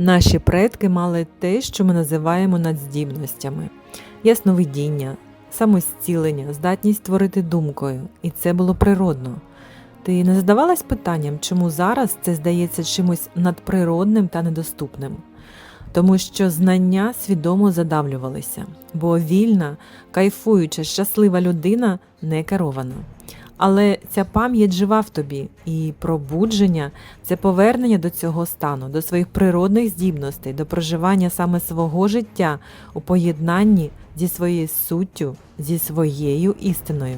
Наші предки мали те, що ми називаємо надздібностями: ясновидіння, самостілення, здатність творити думкою, і це було природно. Ти не задавалась питанням, чому зараз це здається чимось надприродним та недоступним? Тому що знання свідомо задавлювалися, бо вільна, кайфуюча, щаслива людина не керована. Але ця пам'ять жива в тобі, і пробудження це повернення до цього стану, до своїх природних здібностей, до проживання саме свого життя у поєднанні зі своєю суттю, зі своєю істиною.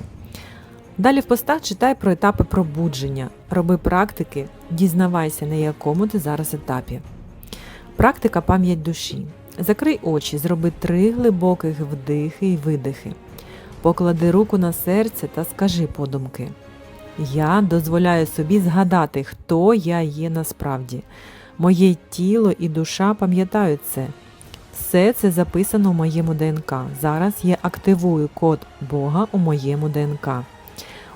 Далі в постах читай про етапи пробудження, роби практики, дізнавайся, на якому ти зараз етапі. Практика пам'ять душі. Закрий очі, зроби три глибоких вдихи і видихи. Поклади руку на серце та скажи подумки. Я дозволяю собі згадати, хто я є насправді. Моє тіло і душа пам'ятають це. Все це записано в моєму ДНК. Зараз я активую код Бога у моєму ДНК.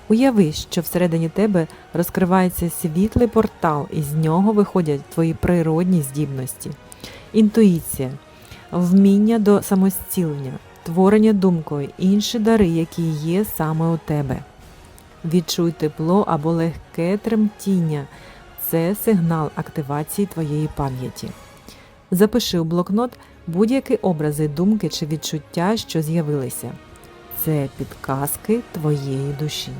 Уяви, що всередині тебе розкривається світлий портал, і з нього виходять твої природні здібності, інтуїція, вміння до самостілення, творення думкою, інші дари, які є саме у тебе. Відчуй тепло або легке тремтіння це сигнал активації твоєї пам'яті. Запиши у блокнот будь-які образи, думки чи відчуття, що з'явилися. Це підказки твоєї душі.